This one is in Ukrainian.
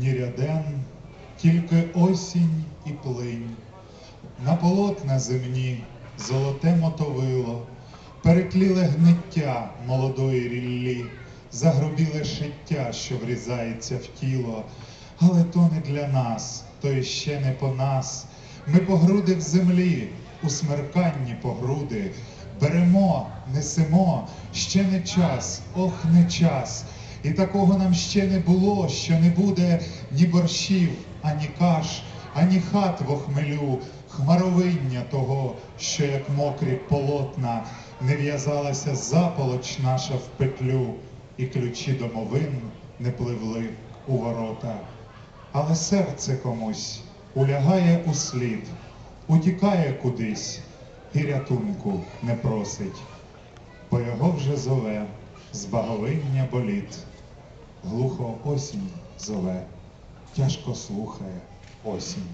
ні ряден, тільки осінь і плинь. На полотна земні золоте мотовило, перетліле гниття молодої ріллі, загрубіле шиття, що врізається в тіло. Але то не для нас, то іще не по нас. Ми по груди в землі, у смерканні по груди. Беремо, несемо, ще не час, ох, не час. І такого нам ще не було, що не буде ні борщів, ані каш, ані хат в охмелю, хмаровиння того, що як мокрі полотна не в'язалася заполоч наша в петлю, і ключі домовин не пливли у ворота. Але серце комусь улягає у слід, утікає кудись і рятунку не просить, бо його вже зове з баговиння боліт. Глухо осінь зове, тяжко слухає осінь.